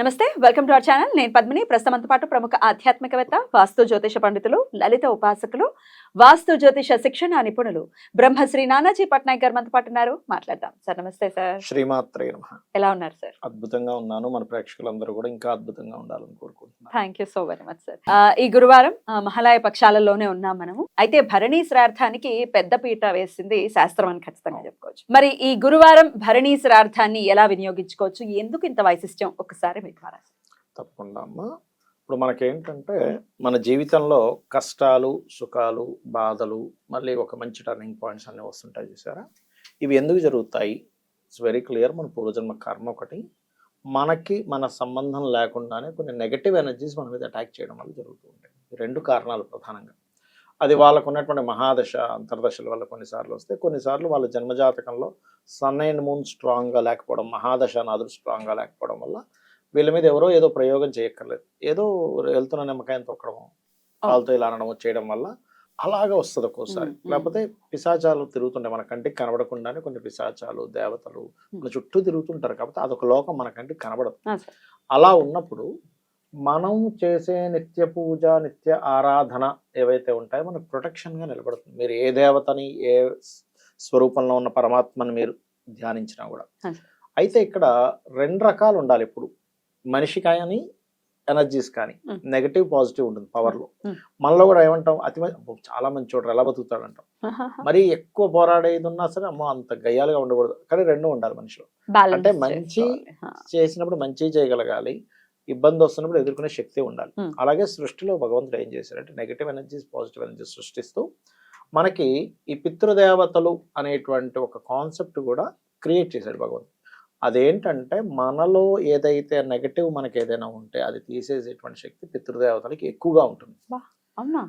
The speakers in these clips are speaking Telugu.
నమస్తే వెల్కమ్ టు అవర్ ఛానల్. నేను పద్మిని. ప్రస్తుతంతో పాటు ప్రముఖ ఆధ్యాత్మికవేత్త వాస్తు జ్యోతిష పండితులు లలిత ఉపాసకులు వాస్తు జ్యోతిష శిక్షణ నిపుణులు బ్రహ్మశ్రీ నానాజీ పట్నాయక్ గారు మనతో పాటు ఉన్నారు. మాట్లాడదాం. సార్ నమస్తే సార్. శ్రీమాత్రే నమ. ఎలా ఉన్నారు సార్? అద్భుతంగా ఉన్నాను. మన ప్రేక్షకులందరూ కూడా ఇంకా అద్భుతంగా ఉండాలని కోరుకుంటున్నాను. Thank you so very much sir. ఈ గురువారం మహాలయ పక్షాలలోనే ఉన్నాం మనము. అయితే భరణీ శ్రార్థానికి పెద్ద పీట వేసింది శాస్త్రం అని ఖచ్చితంగా చెప్పుకోవచ్చు. మరి ఈ గురువారం భరణీ శ్రార్థాన్ని ఎలా వినియోగించుకోవచ్చు? ఎందుకు ఇంత వైశిష్టం ఒకసారి మీకు ద్వారా తప్పకుండా. అమ్మా ఇప్పుడు మనకేంటంటే మన జీవితంలో కష్టాలు సుఖాలు బాధలు మళ్ళీ ఒక మంచి టర్నింగ్ పాయింట్స్ అన్నీ వస్తుంటాయి చూసారా? ఇవి ఎందుకు జరుగుతాయి? ఇట్స్ వెరీ క్లియర్ మన పూర్వజన్మ కర్మ ఒకటి. మనకి మన సంబంధం లేకుండానే కొన్ని నెగటివ్ ఎనర్జీస్ మన మీద అటాక్ చేయడం వల్ల జరుగుతూ ఉంటాయి. రెండు కారణాలు ప్రధానంగా. అది వాళ్ళకు ఉన్నటువంటి మహాదశ అంతర్దశల వల్ల కొన్నిసార్లు వస్తే కొన్నిసార్లు వాళ్ళ జన్మజాతకంలో సన్ అండ్ మూన్ స్ట్రాంగ్గా లేకపోవడం మహాదశ నదులు స్ట్రాంగ్గా లేకపోవడం వల్ల వీళ్ళ మీద ఎవరో ఏదో ప్రయోగం చేయక్కర్లేదు. ఏదో వెళ్తున్న నిమ్మకాయం తొక్కడం వాళ్ళతో ఇలా అనడం చేయడం వల్ల అలాగా వస్తుంది ఒక్కోసారి. లేకపోతే పిశాచాలు తిరుగుతుంటాయి. మన కంటికి కనబడకుండానే కొన్ని పిశాచాలు దేవతలు మన చుట్టూ తిరుగుతుంటారు కాబట్టి అదొక లోకం మన కంటికి కనబడదు. అలా ఉన్నప్పుడు మనం చేసే నిత్య పూజ నిత్య ఆరాధన ఏవైతే ఉంటాయో మనకు ప్రొటెక్షన్గా నిలబడుతుంది. మీరు ఏ దేవతని ఏ స్వరూపంలో ఉన్న పరమాత్మని మీరు ధ్యానించినా కూడా. అయితే ఇక్కడ రెండు రకాలు ఉండాలి ఇప్పుడు. మనిషి కానీ ఎనర్జీస్ కానీ. నెగటివ్ పాజిటివ్ ఉంటుంది పవర్లో. మనలో కూడా ఏమంటాం? అతి చాలా మంచి చూడరు ఎలా బతుకుతాడు అంటాం. మరి ఎక్కువ పోరాడేది ఉన్నా సరే అమ్మో అంత గయ్యాలుగా ఉండకూడదు. కానీ రెండు ఉండాలి మనిషిలో. అంటే మంచి చేసినప్పుడు మంచి చేయగలగాలి ఇబ్బంది వస్తున్నప్పుడు ఎదుర్కొనే శక్తి ఉండాలి. అలాగే సృష్టిలో భగవంతుడు ఏం చేశారంటే నెగిటివ్ ఎనర్జీస్ పాజిటివ్ ఎనర్జీస్ సృష్టిస్తూ మనకి ఈ పితృదేవతలు అనేటువంటి ఒక కాన్సెప్ట్ కూడా క్రియేట్ చేశాడు భగవంతుడు. అదేంటంటే మనలో ఏదైతే నెగటివ్ మనకి ఏదైనా ఉంటే అది తీసేసేటువంటి శక్తి పితృదేవతలకి ఎక్కువగా ఉంటుంది. అవునా?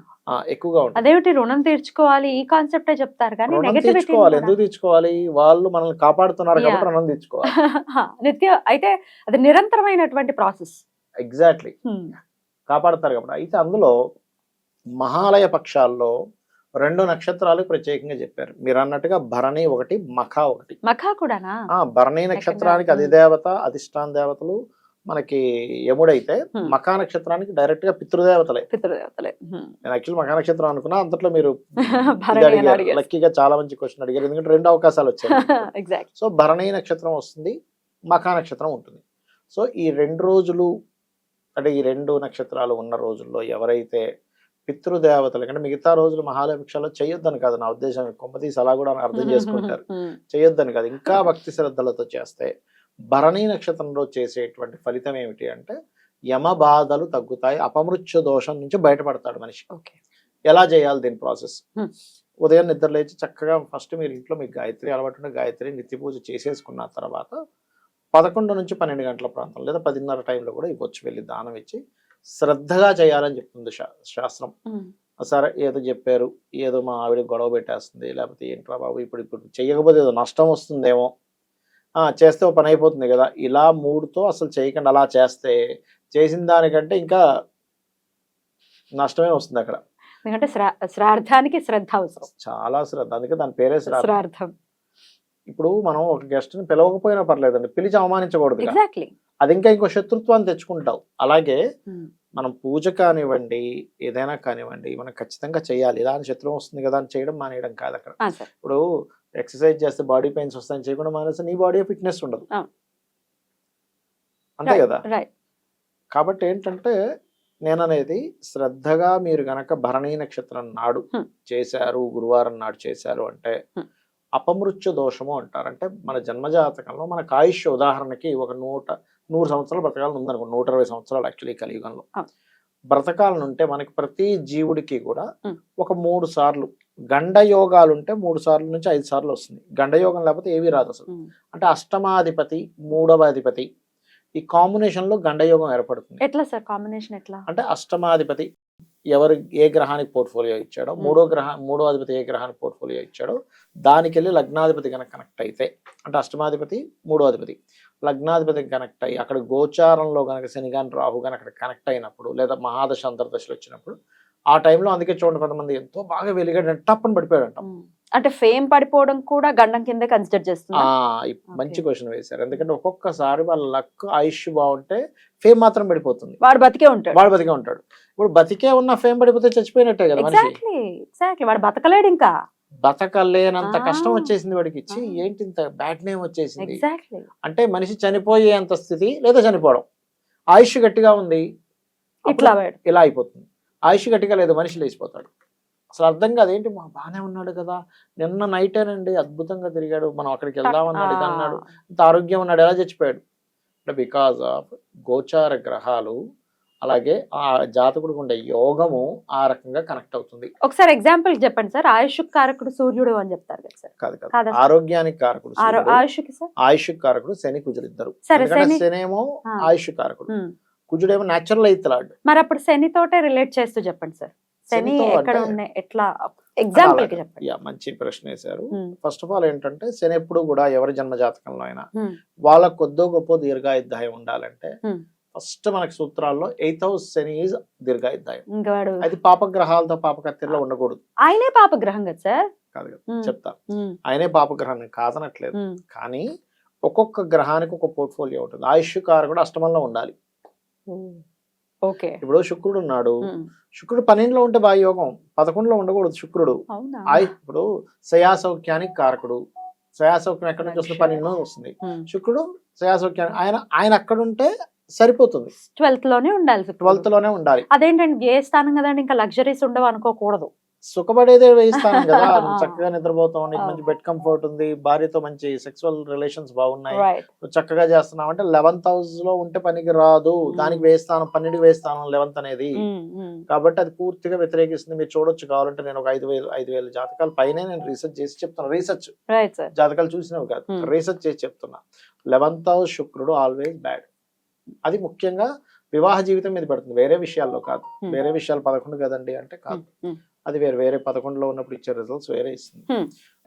ఎక్కువగా ఉంటుంది. అదేమిటి రుణం తీర్చుకోవాలి? ఈ కాన్సెప్టే చెప్తారు కానీ తీర్చుకోవాలి. ఎందుకు తీర్చుకోవాలి? వాళ్ళు మనల్ని కాపాడుతున్నారు కాబట్టి. రుణం తీర్చుకోవాలి. నిత్య అయితే అది నిరంతరమైనటువంటి ప్రాసెస్ ఎగ్జాక్ట్లీ కాపాడతారు కాబట్టి. అయితే అందులో మహాలయ పక్షాల్లో రెండు నక్షత్రాలు ప్రత్యేకంగా చెప్పారు. మీరు అన్నట్టుగా భరణి ఒకటి మఖ ఒకటి. మఖా కూడానా? ఆ భరణి నక్షత్రానికి. అధిదేవత అధిష్టాన దేవతలు మనకి యముడైతే. మఖా నక్షత్రానికి డైరెక్ట్గా పితృదేవతలే. పితృదేవతలే. నేను యాక్చువల్ మఖా నక్షత్రం అనుకున్నా అంతట్లో మీరు. లక్కీగా చాలా మంచి క్వశ్చన్ అడిగారు. ఎందుకంటే రెండు అవకాశాలు వచ్చాయి. ఎగ్జాక్ట్ సో భరణి నక్షత్రం వస్తుంది మఖా నక్షత్రం ఉంటుంది. సో ఈ రెండు రోజులు అంటే ఈ రెండు నక్షత్రాలు ఉన్న రోజుల్లో ఎవరైతే పితృదేవతలు. అంటే మిగతా రోజులు మహాలయపక్షాల్లో చేయొద్దని కాదు నా ఉద్దేశం. కొంపతీసి అలా కూడా అర్థం చేసుకుంటారు. చేయొద్దని కాదు. ఇంకా భక్తి శ్రద్ధలతో చేస్తే భరణి నక్షత్రంలో చేసేటువంటి ఫలితం ఏమిటి అంటే యమ బాధలు తగ్గుతాయి అపమృత్యు దోషం నుంచి బయటపడతాడు మనిషి. ఎలా చేయాలి దీని ప్రాసెస్. ఉదయం నిద్ర లేచి చక్కగా ఫస్ట్ మీరు ఇంట్లో మీకు గాయత్రి అలవాటు ఉంటే గాయత్రి నిత్య పూజ చేసేసుకున్న తర్వాత పదకొండు నుంచి పన్నెండు గంటల ప్రాంతం లేదా పదిన్నర టైంలో కూడా ఇవ్వచ్చు వెళ్ళి దానం ఇచ్చి శ్రద్ధగా చేయాలని చెప్తుంది శాస్త్రం. సరే ఏదో చెప్పారు ఏదో మా ఆవిడ గొడవ పెట్టేస్తుంది లేకపోతే ఏంట్రా బాబు ఇప్పుడు ఇప్పుడు చేయకపోతే ఏదో నష్టం వస్తుందేమో. ఆ, చేస్తే పని అయిపోతుంది కదా ఇలా మూడుతో అసలు చేయకుండా అలా చేస్తే చేసిన దానికంటే ఇంకా నష్టమే వస్తుంది అక్కడ. ఎందుకంటే శ్రార్థానికి శ్రద్ధ అవసరం. చాలా శ్రద్ధ అందుకే దాని పేరే శ్రాద్ధం శ్రార్థం. ఇప్పుడు మనం ఒక గెస్ట్ని పిలవకపోయినా పర్లేదండి పిలిచి అవమానించకూడదు ఎగ్జాక్ట్లీ అది ఇంకా ఇంకో శత్రుత్వాన్ని తెచ్చుకుంటావు. అలాగే మనం పూజ కానివ్వండి ఏదైనా కానివ్వండి మనం ఖచ్చితంగా చేయాలి. ఇలా అని శత్రువు వస్తుంది కదా అని చేయడం మానేయడం కాదు అక్కడ. ఇప్పుడు ఎక్సర్సైజ్ చేస్తే బాడీ పెయిన్స్ వస్తాయని చేయకుండా మానేస్తే నీ బాడీ ఫిట్నెస్ ఉండదు. అంతే కదా? కాబట్టి ఏంటంటే నేను అనేది శ్రద్ధగా మీరు గనక భరణీ నక్షత్రం నాడు. చేశారు గురువారం నాడు చేశారు అంటే. అపమృత్యు దోషము అంటారు. అంటే మన జన్మజాతకంలో మన ఆయుష్ ఉదాహరణకి ఒక నూట నూరు సంవత్సరాలు బ్రతకాలని ఉందనుకో నూట ఇరవై సంవత్సరాలు యాక్చువల్లీ కలియుగంలో. బ్రతకాలను ఉంటే మనకి ప్రతి జీవుడికి కూడా. ఒక మూడు సార్లు గండయోగాలు ఉంటే మూడు సార్లు నుంచి ఐదు సార్లు వస్తుంది. గండయోగం లేకపోతే ఏమీ రాదు అసలు. అంటే అష్టమాధిపతి మూడవ అధిపతి ఈ కాంబినేషన్లో గండయోగం ఏర్పడుతుంది. ఎట్లా సార్? కాంబినేషన్ ఎట్లా? అంటే అష్టమాధిపతి ఎవరు ఏ గ్రహానికి పోర్ట్ఫోలియో ఇచ్చాడో మూడో గ్రహ మూడో అధిపతి ఏ గ్రహానికి పోర్ట్ఫోలియో ఇచ్చాడో దానికి వెళ్ళి లగ్నాధిపతి కనుక కనెక్ట్ అయితే అంటే అష్టమాధిపతి మూడో అధిపతి లగ్నాధిపతి కనెక్ట్ అయ్యి అక్కడ గోచారంలో కనుక శని కానీ రాహు కానీ అక్కడ కనెక్ట్ అయినప్పుడు లేదా మహాదశ అంతర్దశలు వచ్చినప్పుడు ఆ టైంలో అందుకే చూడండి కొంతమంది ఎంతో బాగా వెలిగాడు టప్పని పడిపోయాడు అంట ఫేమ్ పడిపోవడం కూడా గండం కింద కన్సిడర్ ఈ మంచి క్వశ్చన్ వేశారు. ఎందుకంటే ఒక్కొక్కసారి వాళ్ళ లక్ ఆయుష్ బాగుంటే ఫేమ్ మాత్రం పడిపోతుంది. వాడు బతికే ఉంటాడు. వాడు బతికే ఉంటాడు. ఇప్పుడు బతికే ఉన్న ఫేమ్ పడిపోతే చచ్చిపోయినట్టే కదా మనిషి. ఎగ్జాక్ట్లీ ఎగ్జాక్ట్లీ వాడు బతకలేడు ఇంకా. బతకలేనంత. కష్టం వచ్చేసింది వాడికి. ఇచ్చి. ఏంటి ఇంత బ్యాడ్ నేమ్ వచ్చేసింది? అంటే మనిషి చనిపోయేంత స్థితి లేదా చనిపోవడం. ఆయుష్ గట్టిగా ఉంది. ఇట్లా ఇలా అయిపోతుంది. ఆయుష్ గట్టిగా లేదు మనిషి లేచిపోతాడు. అసలు అర్థం కాదు ఏంటి మా బాగానే ఉన్నాడు కదా. నిన్న నైటేనండి అద్భుతంగా తిరిగాడు. మనం అక్కడికి వెళ్దామన్నాడు ఇది అన్నాడు ఇంత ఆరోగ్యం ఉన్నాడు ఎలా చచ్చిపోయాడు? అంటే బికాజ్ ఆఫ్ గోచార గ్రహాలు అలాగే ఆ జాతకుడికి ఉండే యోగము ఆ రకంగా కనెక్ట్ అవుతుంది ఒకసారి ఎగ్జాంపుల్ చెప్పండి సార్ ఆయుష్ కారకుడు సూర్యుడు అని చెప్తారు కదా సార్ కాదు? ఆరోగ్యానికి కారకుడు ఆయుష్ కారకుడు శని కుజులు ఇద్దరు శనేమో. ఆయుష్ కారకుడు ఉమ్. కుజుడేమో న్యాచురల్ అయితలాడు మరి అప్పుడు శని తోటే రిలేట్ చేస్తూ చెప్పండి సార్ శని ఎక్కడ ఉన్నాయి ఎట్లా ఎగ్జాంపుల్ మంచి ప్రశ్న వేశారు. ఫస్ట్ ఆఫ్ ఆల్ ఏంటంటే శని ఎప్పుడు కూడా ఎవరి జన్మ జాతకంలో అయినా. వాళ్ళ కొద్దో గొప్ప దీర్ఘాయుద్ధాయం ఉండాలంటే. ఫస్ట్ మనకి సూత్రాల్లో ఎయిత్ హౌస్ శని ఈజ్ దీర్ఘాయుద్ధాయం. అది పాపగ్రహాలతో పాపకత్తిలో ఉండకూడదు. ఆయనే పాపగ్రహం కదా సార్? కాదు కదా. చెప్తా. ఆయనే పాపగ్రహాన్ని కాదనట్లేదు. కానీ ఒక్కొక్క గ్రహానికి ఒక పోర్ట్ఫోలియో ఉంటుంది. ఆయుష్ కారకుడు అష్టమంలో ఉండాలి. ఓకే. ఇప్పుడు శుక్రుడు ఉన్నాడు. శుక్రుడు పన్నెండులో ఉంటే బాగా యోగం. పదకొండులో ఉండకూడదు శుక్రుడు. ఇప్పుడు శయాసౌఖ్యానికి కారకుడు. శయాసౌఖ్యం ఎక్కడి నుంచి వస్తుంది? పన్నెండు వస్తుంది. శుక్రుడు శయాసౌఖ్యానికి ఆయన ఆయన అక్కడ ఉంటే సరిపోతుంది. ట్వెల్త్లోనే ఉండాలి ట్వెల్త్లోనే ఉండాలి. అదేంటండి ఏ స్థానం కదండి ఇంకా లగ్జరీస్ ఉండవు అనుకోకూడదు సుఖపడేదే వేయిస్తాను కదా? నువ్వు చక్కగా నిద్రపోతావు నీకు అవును. మంచి బెడ్ కంఫర్ట్ ఉంది భార్యతో మంచి సెక్సువల్ రిలేషన్స్ బాగున్నాయి. చక్కగా చేస్తున్నావు అంటే లెవెన్త్ హౌస్లో ఉంటే పనికి రాదు. Hmm. దానికి వేస్తాను పన్నెండుకి వేస్తాను లెవెన్త్ అనేది. కాబట్టి అది పూర్తిగా వ్యతిరేకిస్తుంది. మీరు చూడొచ్చు కావాలంటే నేను ఒక ఐదు వేలు ఐదు వేల జాతకాల పైనే నేను రీసెర్చ్ చేసి చెప్తున్నా. రీసెర్చ్ జాతకాలు చూసినవి కాదు. Hmm. రీసెర్చ్ చేసి చెప్తున్నా. లెవెన్త్ హౌస్ శుక్రుడు ఆల్వేస్ బ్యాడ్ అది ముఖ్యంగా వివాహ జీవితం మీద పడుతుంది. వేరే విషయాల్లో కాదు. వేరే విషయాలు పదకొండు కదండి అంటే కాదు. అది వేరే వేరే పదకొండులో ఉన్నప్పుడు ఇచ్చే రిజల్ట్స్ వేరే ఇస్తుంది.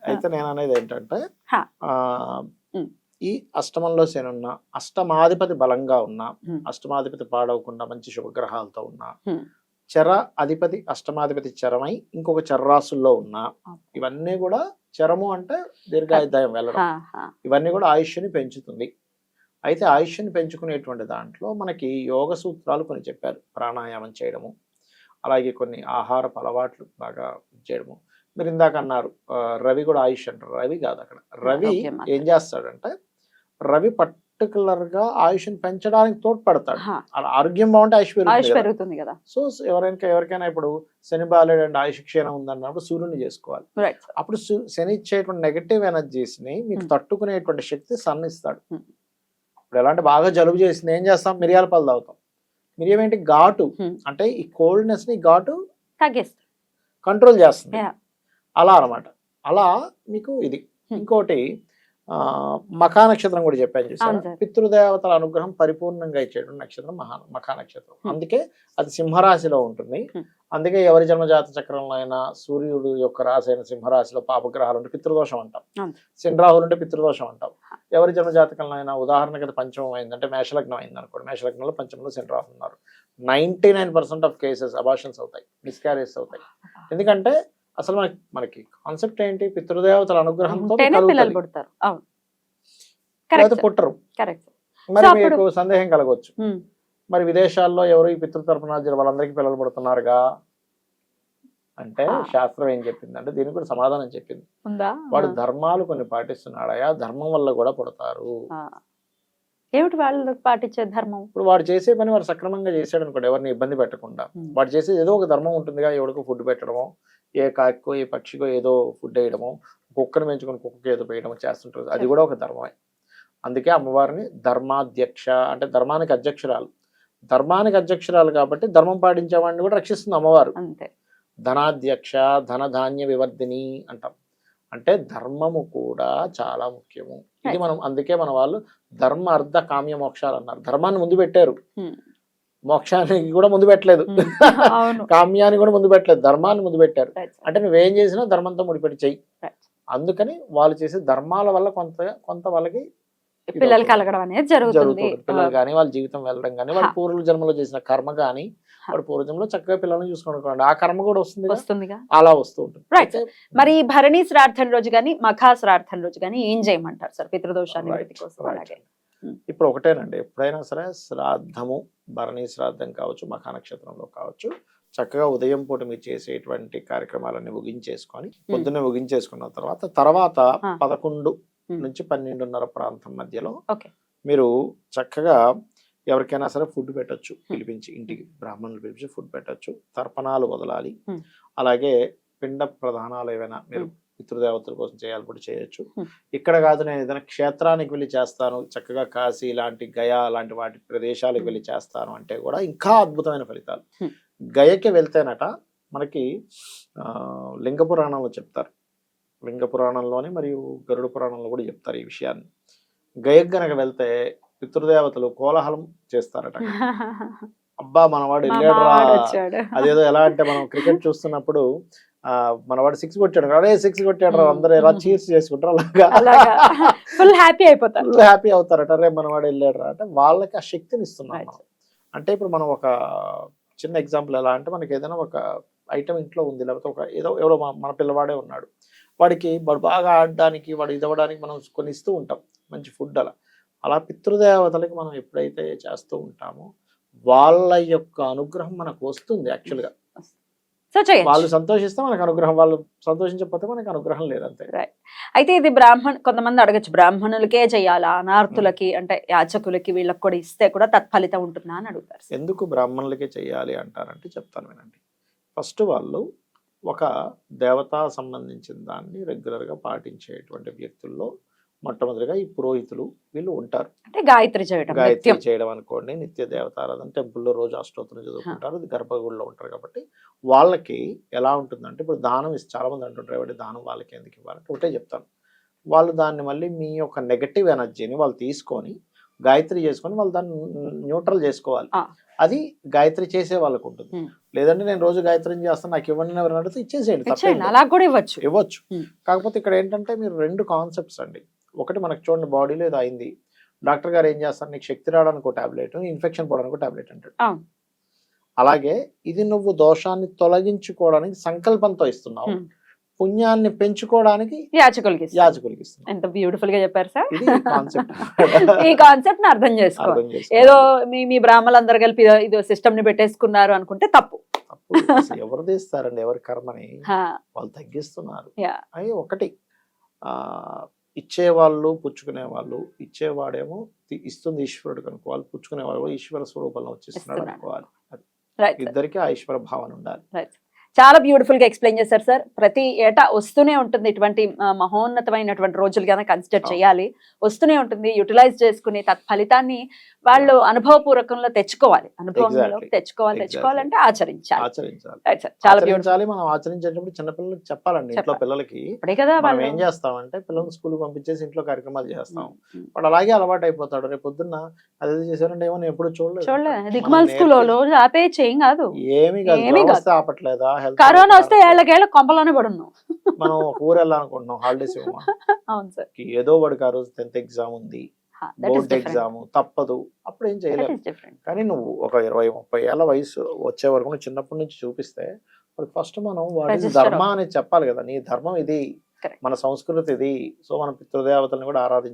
అయితే నేను అనేది ఏంటంటే. ఈ అష్టమంలో శని ఉన్న అష్టమాధిపతి బలంగా ఉన్నా. అష్టమాధిపతి పాడవకుండా మంచి శుభగ్రహాలతో ఉన్నా. చర అధిపతి అష్టమాధిపతి చరమై ఇంకొక చర్రాసుల్లో ఉన్నా ఇవన్నీ కూడా చరము అంటే దీర్ఘాయుద్ధాయం వెళ్ళడం. ఇవన్నీ కూడా ఆయుష్ని పెంచుతుంది. అయితే ఆయుష్ని పెంచుకునేటువంటి దాంట్లో మనకి యోగ సూత్రాలు కొన్ని చెప్పారు. ప్రాణాయామం చేయడము అలాగే కొన్ని ఆహారపు అలవాట్లు బాగా చేయడము. మీరు ఇందాక అన్నారు రవి కూడా ఆయుష్ అంటారు. రవి కాదు అక్కడ. రవి. ఏం చేస్తాడంటే రవి పర్టికులర్గా ఆయుష్ని పెంచడానికి తోడ్పడతాడు. అలా ఆరోగ్యం బాగుంటే ఆయుష్ పెరుగుతుంది కదా. సో ఎవరైనా ఎవరికైనా ఇప్పుడు శని బాలేడు అండ్ ఆయుష్ క్షీణం ఉందన్నప్పుడు సూర్యుని చేసుకోవాలి. అప్పుడు శని ఇచ్చేటువంటి నెగటివ్ ఎనర్జీస్ని మీకు Hmm. తట్టుకునేటువంటి శక్తి సన్ ఇప్పుడు ఎలాంటి బాగా జలుబు చేసింది ఏం చేస్తాం మిరియాల పాలు తాగుతాం మిరియం ఏంటి ఘాటు. అంటే ఈ కోల్డ్నెస్ని ఘాటు తగ్గిస్తుంది కంట్రోల్ చేస్తుంది. అలా అన్నమాట అలా మీకు ఇది. ఇంకోటి ఆ మఖా నక్షత్రం కూడా చెప్పాను సార్. పితృదేవతల అనుగ్రహం పరిపూర్ణంగా ఇచ్చేటువంటి నక్షత్రం మహా మఖా నక్షత్రం. అందుకే అది సింహరాశిలో ఉంటుంది. అందుకే ఎవరి జన్మజాత చక్రంలో అయినా సూర్యుడు యొక్క రాశి అయిన సింహరాశిలో పాపగ్రహాలు ఉంటే పితృదోషం అంటాం. శనిరాహులు ఉంటే పితృదోషం అంటాం ఎవరి జన్మజాతకంలో అయినా ఉదాహరణకి అది పంచమం అయిందంటే మేషలగ్నం అయింది అనుకోండి. మేషలగ్నంలో పంచమంలో శనిరాహులు ఉన్నారు. Ninety nine percent of cases abortions అవుతాయి మిస్క్యారేజ్ అవుతాయి. ఎందుకంటే అసలు మనకి మనకి కాన్సెప్ట్ ఏంటి? పితృదేవతల అనుగ్రహంతో. పుడతారు. పుట్టరు. మరి మీకు సందేహం కలగవచ్చు. మరి విదేశాల్లో ఎవరు ఈ పితృ తరపున వాళ్ళందరికీ పిల్లలు పడుతున్నారుగా? అంటే. శాస్త్రం ఏం చెప్పిందంటే దీనికి కూడా సమాధానం చెప్పింది. వాడు ధర్మాలు కొన్ని పాటిస్తున్నాడయా? ధర్మం వల్ల కూడా పుడతారు. ఏమిటి వాళ్ళు పాటించే ధర్మం? ఇప్పుడు వాడు చేసే పని వాడు సక్రమంగా చేశాడు అనుకోండి ఎవరిని ఇబ్బంది పెట్టకుండా. వాడు చేసేది ఏదో ఒక ధర్మం ఉంటుందిగా ఎవడికో ఫుడ్ పెట్టడమో ఏ కాకో ఏ పక్షికో ఏదో ఫుడ్ వేయడమో కుక్కను పెంచుకొని కుక్కకి ఏదో వేయడమో చేస్తుంటారు. అది కూడా ఒక ధర్మమే. అందుకే అమ్మవారిని ధర్మాధ్యక్ష అంటే ధర్మానికి అధ్యక్షురాలు. ధర్మానికి అధ్యక్షురాలు కాబట్టి ధర్మం పాటించే వాడిని కూడా రక్షిస్తుంది అమ్మవారు. అంతే. ధనాధ్యక్ష ధనధాన్య వివర్ధిని అంటాం. అంటే ధర్మము కూడా చాలా ముఖ్యము. ఇది. మనం అందుకే మన వాళ్ళు ధర్మ అర్థ కామ్య మోక్షాలు అన్నారు. ధర్మాన్ని ముందు పెట్టారు. Hmm. మోక్షానికి కూడా ముందు పెట్టలేదు. అవును. కామ్యాన్ని కూడా ముందు పెట్టలేదు. ధర్మాన్ని ముందు పెట్టారు. అంటే నువ్వేం చేసినా ధర్మంతో ముడిపెట్టి చెయ్యి. అందుకని వాళ్ళు చేసే ధర్మాల వల్ల కొంత కొంత వాళ్ళకి పిల్లలు కలగడం అనేది జరుగుతుంది. పిల్లలు కానీ వాళ్ళ జీవితం వెళ్ళడం కానీ వాళ్ళ. పూర్వ జన్మలో చేసిన కర్మ కానీ వాడు పూర్వజన్మలో చక్కగా పిల్లల్ని చూసుకోండి ఆ కర్మ కూడా వస్తుంది వస్తుందిగా. అలా వస్తూ ఉంటుంది. అయితే మరి భరణి శ్రార్థం రోజు కానీ మఖా శ్రార్థం రోజు కానీ ఏం చేయమంటారు సార్? పితృదోషాన్ని right. అలాగే. ఇప్పుడు ఒకటేనండి. ఎప్పుడైనా సరే శ్రాద్ధము భరణి శ్రాద్ధం కావచ్చు మఖా నక్షత్రంలో కావచ్చు చక్కగా ఉదయం పూట మీరు చేసేటువంటి కార్యక్రమాలన్నీ ముగించేసుకొని పొద్దున్నే ముగించేసుకున్న తర్వాత తర్వాత. పదకొండు Hmm. నుంచి పన్నెండున్నర ప్రాంతం మధ్యలో. మీరు చక్కగా ఎవరికైనా సరే ఫుడ్ పెట్టొచ్చు. పిలిపించి ఇంటికి బ్రాహ్మణులు పిలిపించి ఫుడ్ పెట్టొచ్చు. తర్పణాలు వదలాలి. అలాగే పిండ ప్రధానాలు ఏవైనా మీరు. పితృదేవతల కోసం చేయాలి కూడా చేయొచ్చు. ఇక్కడ కాదు నేను ఏదైనా క్షేత్రానికి వెళ్ళి చేస్తాను. చక్కగా కాశీ లాంటి గయా లాంటి వాటి ప్రదేశాలకు వెళ్ళి చేస్తాను అంటే కూడా ఇంకా అద్భుతమైన ఫలితాలు. గయకి వెళ్తేనట మనకి లింగ పురాణంలో చెప్తారు. లింగ పురాణంలోని మరియు గరుడ పురాణంలో కూడా చెప్తారు ఈ విషయాన్ని. గయకు గనక వెళ్తే పితృదేవతలు కోలాహలం చేస్తారట. అబ్బా మనవాడు వెళ్ళాడు అదేదో ఎలా అంటే మనం క్రికెట్ చూస్తున్నప్పుడు ఆ మనవాడు సిక్స్ కొట్టాడు. అరే సిక్స్ కొట్టాడు. అందరూ ఎలా చీర్స్ చేసుకుంటారు అలాగా? ఫుల్ హ్యాపీ అయిపోతారు. ఫుల్ హ్యాపీ అవుతారట. అరే మనవాడు వెళ్ళాడు అంటే వాళ్ళకి ఆ శక్తిని ఇస్తున్నాం అంటే ఇప్పుడు మనం ఒక చిన్న ఎగ్జాంపుల్ ఎలా అంటే మనకి ఏదైనా ఒక ఐటమ్ ఇంట్లో ఉంది లేకపోతే ఒక ఏదో ఎవరో మన- పిల్లవాడే ఉన్నాడు. వాడికి వాడు బాగా ఆడడానికి వాడు ఇదవడానికి మనం కొన్ని ఇస్తూ ఉంటాం. మంచి ఫుడ్ అలా. అలా పితృదేవతలకి మనం ఎప్పుడైతే చేస్తూ ఉంటామో వాళ్ళ యొక్క అనుగ్రహం మనకు వస్తుంది యాక్చువల్గా. వాళ్ళు సంతోషిస్తే మనకు అనుగ్రహం వాళ్ళు సంతోషించకపోతే మనకు అనుగ్రహం లేదంతే. అయితే ఇది బ్రాహ్మణ కొంతమంది అడగచ్చు బ్రాహ్మణులకే చేయాలా? అనార్థులకి అంటే యాచకులకి వీళ్ళకి కూడా ఇస్తే కూడా తత్ఫలితం ఉంటుందా అని అడుగుతారు. ఎందుకు బ్రాహ్మణులకే చేయాలి అంటారంటే చెప్తాను వినండి. ఫస్ట్ వాళ్ళు ఒక దేవతా సంబంధించిన దాన్ని రెగ్యులర్గా పాటించేటువంటి వ్యక్తుల్లో మొట్టమొదటిగా ఈ పురోహితులు వీళ్ళు ఉంటారు. అంటే గాయత్రి చేయడం గాయత్రి చేయడం అనుకోండి నిత్య దేవతారాధన టెంపుల్లో రోజు అష్టోత్తరం చదువుకుంటారు ఇది గర్భగుడిలో ఉంటారు కాబట్టి వాళ్ళకి ఎలా ఉంటుందంటే ఇప్పుడు దానం ఇస్తే చాలా మంది అంటుంటారు ఎవరి దానం వాళ్ళకి ఎందుకు ఇవ్వాలంటే ఒకటే చెప్తాను. వాళ్ళు దాన్ని మళ్ళీ మీ యొక్క నెగటివ్ ఎనర్జీని వాళ్ళు తీసుకొని గాయత్రి చేసుకొని వాళ్ళు దాన్ని న్యూట్రల్ చేసుకోవాలి. అది గాయత్రి చేసే వాళ్ళకు ఉంటుంది. లేదంటే నేను రోజు గాయత్రి చేస్తాను నాకు ఇవ్వండి ఎవరైనా అడిగితే ఇచ్చేసేయండి. అలా కూడా ఇవ్వచ్చు. ఇవ్వచ్చు. కాకపోతే ఇక్కడ ఏంటంటే మీరు రెండు కాన్సెప్ట్స్ అండి. ఒకటి మనకు చూడండి బాడీలో ఏదో అయింది. డాక్టర్ గారు ఏం చేస్తారు? నీకు శక్తి రావడానికి ఒక టాబ్లెట్ ఇన్ఫెక్షన్ పోవడానికి ఒక టాబ్లెట్ అంటాడు. అలాగే ఇది నువ్వు దోషాన్ని తొలగించుకోవడానికి సంకల్పంతో ఇస్తున్నావు. పుణ్యాన్ని పెంచుకోవడానికి యాచకులకి ఎంత బ్యూటిఫుల్గా చెప్పారు సార్. ఈ కాన్సెప్ట్ని అర్థం చేసుకోవాలి. ఏదో మీ మీ బ్రాహ్మణులందరూ కలిపి ఇదో- సిస్టమ్ని పెట్టేసుకున్నారు అనుకుంటే తప్పు. ఎవరు తీస్తారండి? ఎవరి కర్మని? వాళ్ళు తగ్గిస్తున్నారు. ఒకటి. ఆ ఇచ్చేవాళ్ళు పుచ్చుకునే వాళ్ళు ఇచ్చేవాడేమో ఇస్తుంది ఈశ్వరుడు కనుక్కోవాలి పుచ్చుకునే వాళ్ళు ఈశ్వర స్వరూపంలో వచ్చిస్తున్నాడు. అనుకోవాలి. ఇద్దరికి ఆ ఈశ్వర భావన ఉండాలి చాలా బ్యూటిఫుల్గా ఎక్స్ప్లెయిన్ చేశారు సార్ ప్రతి ఏటా వస్తూనే ఉంటుంది ఇటువంటి మహోన్నతమైనటువంటి రోజులు కనుక కన్సిడర్. చేయాలి. వస్తూనే ఉంటుంది యూటిలైజ్ చేసుకుని తత్ఫలితాన్ని వాళ్ళు అనుభవపూర్వకంలో తెచ్చుకోవాలి. అనుభవంలో. తెచ్చుకోవాలి. తెచ్చుకోవాలంటే ఆచరించాలి. చాలా బ్యూటిఫుల్ ఆచరించాలి మనం ఆచరించేటప్పుడు చిన్నపిల్లలకి చెప్పాలండి ఇంట్లో. పిల్లలకి ఇప్పుడే కదా మనం ఏం చేస్తామంటే పిల్లల్ని స్కూల్ పంపించేసి ఇంట్లో కార్యక్రమాలు చేస్తాం. వాడు అలాగే అలవాటు అయిపోతాడు రేపు పొద్దున్న అది చేశారంటే ఏమో ఎప్పుడు చూడలేదు. చూడలే మనం దిగ్మల్ రోజు ఆపేయచ్చు ఏం కాదు. ఏమి కాదు. ఆపట్లేదా? కరోనా వస్తే ఏళ్ళకేళ్ళ కొంపలోనే పడున్నాం. మనం ఒక ఊరు వెళ్ళాలనుకుంటున్నాం హాలిడేస్ ఇవ్వమా? అవును సార్. ఏదో వాడికి ఆ రోజు టెన్త్ ఎగ్జామ్ ఉంది బోర్డ్ ఎగ్జామ్ తప్పదు. అప్పుడు ఏం డిఫరెంట్ కానీ నువ్వు ఒక ఇరవై ముప్పై ఏళ్ళ వయసు వచ్చే వరకు నువ్వు చిన్నప్పటి నుంచి చూపిస్తే ఫస్ట్ మనం వాడి ధర్మ అనేది చెప్పాలి కదా నీ ధర్మం ఇది. మన సంస్కృతి ఇది. సో మన పితృదేవతల్ని కూడా ఆరాధించాలి